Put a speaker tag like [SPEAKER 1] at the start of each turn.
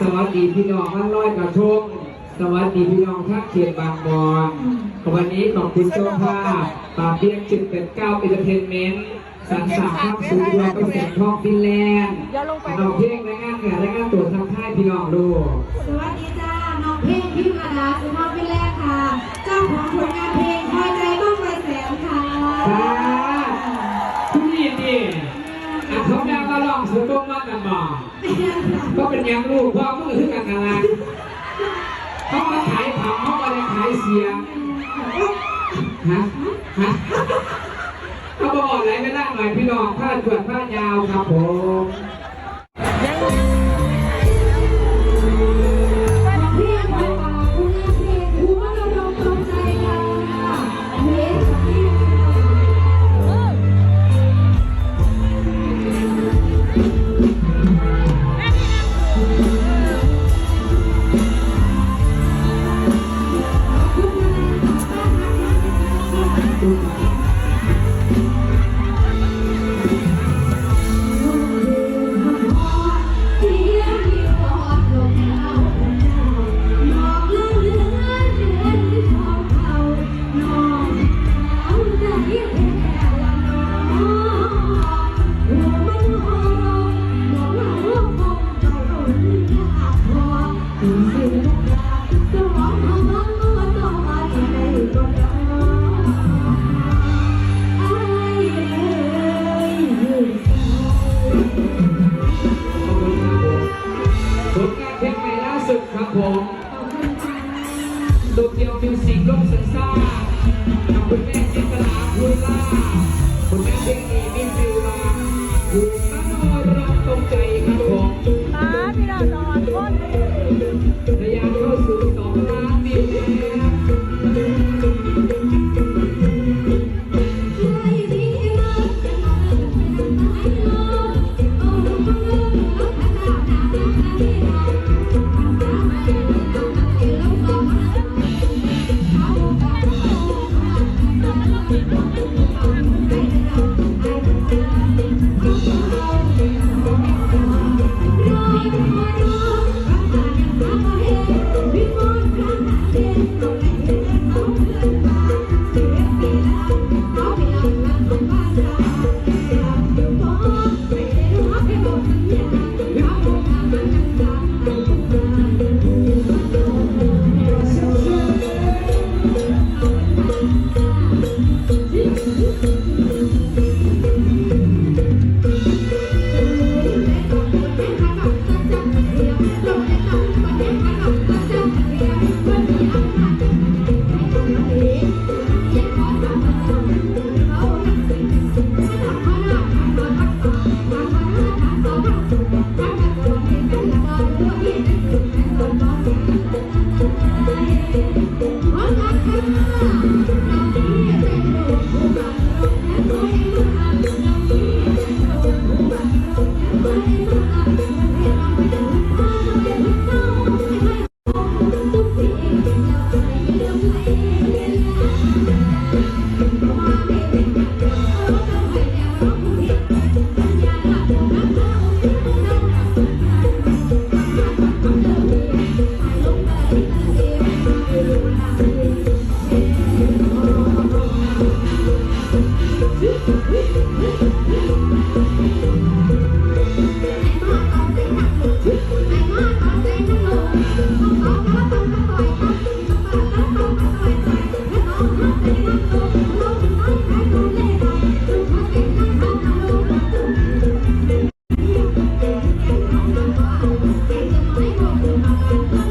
[SPEAKER 1] สวัสดีพี่น้องท่านร้อยกระชงสวัสดีพี่น้องท่าเขียนบางบอนวันนี้ขอบคุณเจ้าภาพปาเปียงจุดเป็นเก้าเอนเตอร์เทนเมนต์สันสามข้ามสูงรวมเป็นแสงทองฟินแลนด์น้องเพ่งและงานเนี่งและงานตัวทำค่ายพี่น้องดู
[SPEAKER 2] สวัสดีจ้า น้องเพ่งพิมอาดาสุภา
[SPEAKER 1] มากันบ่ก็เป็นยังลูกพ่อก็คือกันกันอะเขามาขายผักเขามาขายเสียงฮะฮะเขาบอกอะไรไม่ได้หน่อยพี่น้องผ้าจวดผ้ายาวครับผม ผมโดด
[SPEAKER 2] เดี่ยวมิวสิกลงสันซ่ากับคุณแม่จินตนาพุยล่าคุณแม่เด็กดีมิ
[SPEAKER 1] วสิลาคุณแม่รัก
[SPEAKER 2] ตรงใจครับผมาดีดอ the Thank you.